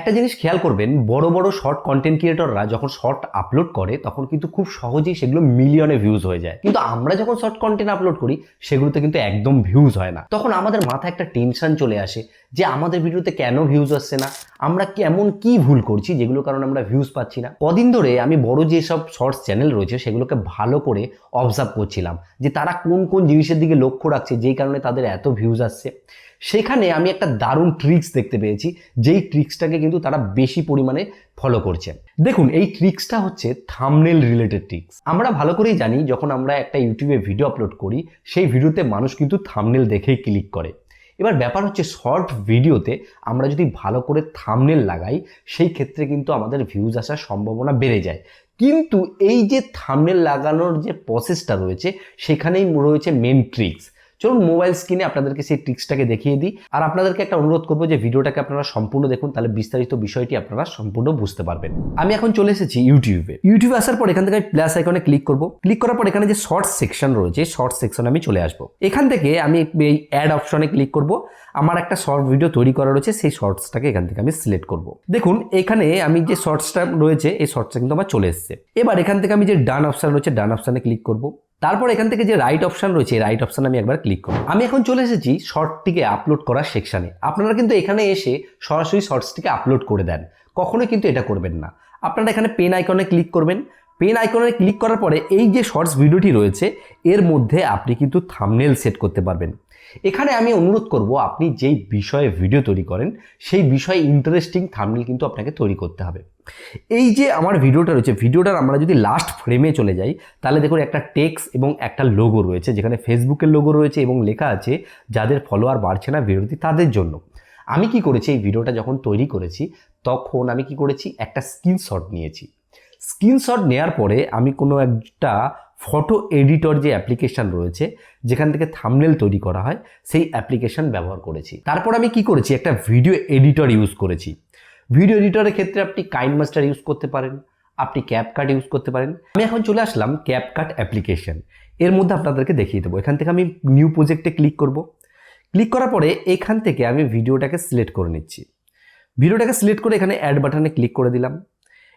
একটা জিনিস খেয়াল করবেন, বড় বড় শর্ট কন্টেন্ট ক্রিয়েটররা যখন শর্ট আপলোড করে, তখন কিন্তু খুব সহজেই সেগুলো মিলিয়নে ভিউজ হয়ে যায়। কিন্তু আমরা যখন শর্ট কন্টেন্ট আপলোড করি, সেগুলোতে কিন্তু একদম ভিউজ হয় না। তখন আমাদের মাথায় একটা টেনশন চলে আসে যে আমাদের ভিডিওতে কেন ভিউজ আসছে না? আমরা কেমন কি ভুল করছি যেগুলো কারণে আমরা ভিউজ পাচ্ছি না? কদিন ধরে আমি বড় যেসব শর্টস চ্যানেল রয়েছে, সেগুলোকে ভালো করে অবজার্ভ করছিলাম যে তারা কোন কোন জিনিসের দিকে লক্ষ্য রাখছে, যেই কারণে তাদের এত ভিউজ আসছে। সেখানে আমি একটা দারুণ ট্রিক্স দেখতে পেয়েছি, যেই ট্রিক্সটাকে কিন্তু তারা বেশি পরিমাণে ফলো করছে। দেখুন, এই ট্রিক্সটা হচ্ছে থামনেল রিলেটেড ট্রিক্স আমরা ভালো করেই জানি, যখন আমরা একটা ইউটিউবে ভিডিও আপলোড করি, সেই ভিডিওতে মানুষ কিন্তু থামনেল দেখেই ক্লিক করে। এবার ব্যাপার হচ্ছে শর্ট ভিডিওতে আমরা যদি ভালো করে থামনেল লাগাই, সেই ক্ষেত্রে কিন্তু আমাদের ভিউজ আসার সম্ভাবনা বেড়ে যায়। কিন্তু এই যে থামনেল লাগানোর যে প্রসেসটা রয়েছে, সেখানেই রয়েছে মেন ট্রিক্স চলুন মোবাইল স্ক্রিনে আপনাদেরকে সেই ট্রিক্সটাকে দেখিয়ে দিই। আর আপনাদেরকে একটা অনুরোধ করব যে ভিডিওটাকে আপনারা সম্পূর্ণ দেখুন, তাহলে বিস্তারিত বিষয়টি আপনারা সম্পূর্ণ বুঝতে পারবেন। আমি এখন চলে এসেছি ইউটিউবে ইউটিউবে আসার পর এখান থেকে আমি প্লাস আইকনে ক্লিক করব। ক্লিক করার পর এখানে যে শর্টস সেকশন রয়েছে শর্টস সেকশনে আমি চলে আসব। এখান থেকে আমি এই অ্যাড অপশনে ক্লিক করব। আমার একটা শর্ট ভিডিও তৈরি করা রয়েছে, সেই শর্টসটাকে এখান থেকে আমি সিলেক্ট করব। দেখুন, এখানে আমি যে শর্টসটা রয়েছে, এই শর্টসটা কিন্তু আমার চলে এসেছে। এবার এখান থেকে আমি যে ডান অপশন রয়েছে ডান অপশানে ক্লিক করব। তারপর এখান থেকে যে রাইট অপশান রয়েছে রাইট অপশান আমি একবার ক্লিক করব। আমি এখন চলে এসেছি শর্টটিকে আপলোড করার সেকশানে আপনারা কিন্তু এখানে এসে সরাসরি শর্টসটিকে আপলোড করে দেন। কখনোই কিন্তু এটা করবেন না। আপনারা এখানে পেন আইকনে ক্লিক করবেন। পেন আইকনে ক্লিক করার পরে এই যে শর্টস ভিডিওটি রয়েছে, এর মধ্যে আপনি কিন্তু থামনেল সেট করতে পারবেন। এখানে আমি অনুরোধ করব, আপনি যেই বিষয়ে ভিডিও তৈরি করেন, সেই বিষয়ে ইন্টারেস্টিং থামনেল কিন্তু আপনাকে তৈরি করতে হবে। এই যে আমার ভিডিওটা রয়েছে, ভিডিওটার আমরা যদি লাস্ট ফ্রেমে চলে যাই, তাহলে দেখুন একটা টেক্স এবং একটা লোগো রয়েছে, যেখানে ফেসবুকের লোগো রয়েছে এবং লেখা আছে, যাদের ফলোয়ার বাড়ছে না ভিডিওটি তাদের জন্য। আমি কি করেছি, এই ভিডিওটা যখন তৈরি করেছি, তখন আমি কি করেছি, একটা স্ক্রিনশট নিয়েছি। স্ক্রিনশট নেওয়ার পরে আমি কোনো একটা ফটো এডিটর যে অ্যাপ্লিকেশান রয়েছে, যেখান থেকে থামনেল তৈরি করা হয়, সেই অ্যাপ্লিকেশান ব্যবহার করেছি। তারপর আমি কি করেছি? একটা ভিডিও এডিটর ইউজ করেছি। ভিডিও এডিটরের ক্ষেত্রে আপনি কাইন মাস্টার ইউজ করতে পারেন, আপনি ক্যাপকাট ইউজ করতে পারেন। আমি এখন চলে আসলাম ক্যাপকাট অ্যাপ্লিকেশন। এর মধ্যে আপনাদেরকে দেখিয়ে দেবো। এখান থেকে আমি নিউ প্রজেক্টে ক্লিক করব। ক্লিক করার পরে এখান থেকে আমি ভিডিওটাকে সিলেক্ট করে নিচ্ছি। ভিডিওটাকে সিলেক্ট করে এখানে অ্যাড বাটনে ক্লিক করে দিলাম।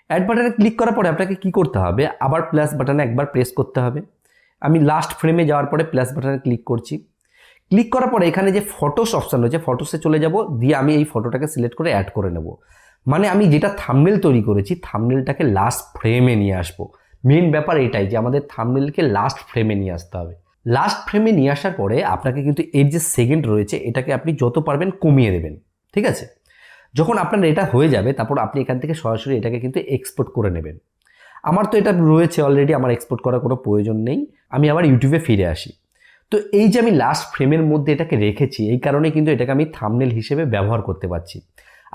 অ্যাড বাটনে ক্লিক করার পরে আপনাকে কি করতে হবে? আবার প্লাস বাটনে একবার প্রেস করতে হবে। আমি লাস্ট ফ্রেমে যাওয়ার পরে প্লাস বাটনে ক্লিক করছি। ক্লিক করার পরে এখানে যে ফটোস অপশান রয়েছে ফটোসে চলে যাব, দিয়ে আমি এই ফটোটাকে সিলেক্ট করে অ্যাড করে নেব। মানে আমি যেটা থামনেল তৈরি করেছি থামনেলটাকে লাস্ট ফ্রেমে নিয়ে আসব। মেন ব্যাপার এটাই যে আমাদের থামনেলকে লাস্ট ফ্রেমে নিয়ে আসতে হবে। লাস্ট ফ্রেমে নিয়ে আসার পরে আপনাকে কিন্তু এর যে সেকেন্ড রয়েছে, এটাকে আপনি যত পারবেন কমিয়ে দেবেন। ঠিক আছে? যখন আপনার এটা হয়ে যাবে, তারপর আপনি এখান থেকে সরাসরি এটাকে কিন্তু এক্সপোর্ট করে নেবেন। আমার তো এটা রয়েছে অলরেডি আমার এক্সপোর্ট করার কোনো প্রয়োজন নেই। আমি আবার ইউটিউবে ফিরে আসি। তো এই যে আমি লাস্ট ফ্রেমের মধ্যে এটাকে রেখেছি, এই কারণে কিন্তু এটাকে আমি থামনেল হিসেবে ব্যবহার করতে পারছি।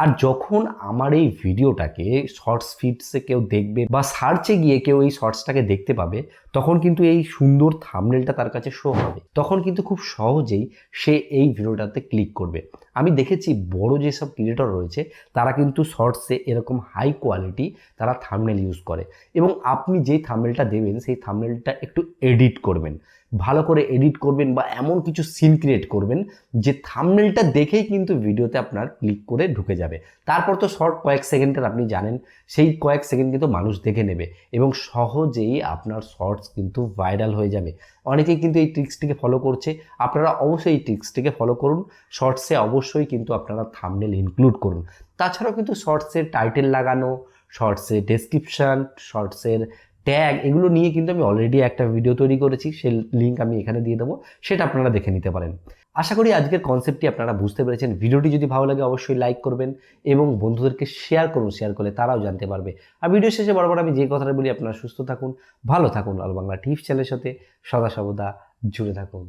আর যখন আমার এই ভিডিওটাকে শর্টস ফিডসে কেউ দেখবে বা সার্চে গিয়ে কেউ এই শর্টসটাকে দেখতে পাবে, তখন কিন্তু এই সুন্দর থামনেলটা তার কাছে শো হবে। তখন কিন্তু খুব সহজেই সে এই ভিডিওটাতে ক্লিক করবে। আমি দেখেছি বড় যেসব ক্রিয়েটর রয়েছে, তারা কিন্তু শর্টসে এরকম হাই কোয়ালিটি তারা থামনেল ইউজ করে। এবং আপনি যেই থামনেলটা দেবেন, সেই থামনেলটা একটু এডিট করবেন। ভালো করে এডিট করবেন বা এমন কিছু সিন ক্রিয়েট করবেন, যে থামনেলটা দেখেই কিন্তু ভিডিওতে আপনার ক্লিক করে ঢুকে যাবে। তারপর তো শর্ট কয়েক সেকেন্ডের আপনি জানেন, সেই কয়েক সেকেন্ড কিন্তু মানুষ দেখে নেবে এবং সহজেই আপনার শর্টস কিন্তু ভাইরাল হয়ে যাবে। অনেকেই কিন্তু এই ট্রিক্সটিকে ফলো করছে, আপনারা অবশ্যই এই ট্রিক্সটিকে ফলো করুন শর্টসে অবশ্যই কিন্তু আপনারা থামনেল ইনক্লুড করুন। তাছাড়াও কিন্তু শর্টসের টাইটেল লাগানো শর্টসের ডেসক্রিপশান শর্টসের ট্যাগ এগুলো নিয়ে কিন্তু আমি অলরেডি একটা ভিডিও তৈরি করেছি সে লিঙ্ক আমি এখানে দিয়ে দেবো, সেটা আপনারা দেখে নিতে পারেন। আশা করি আজকের কনসেপ্টটি আপনারা বুঝতে পেরেছেন। ভিডিওটি যদি ভালো লাগে অবশ্যই লাইক করবেন এবং বন্ধুদেরকে শেয়ার করুন শেয়ার করলে তারাও জানতে পারবে। আর ভিডিও শেষে বরাবর আমি যে কথাটা বলি, আপনারা সুস্থ থাকুন, ভালো থাকুন। আল বাংলা টিপস চ্যানেলের সাথে সদা সর্বদা জুড়ে থাকুন।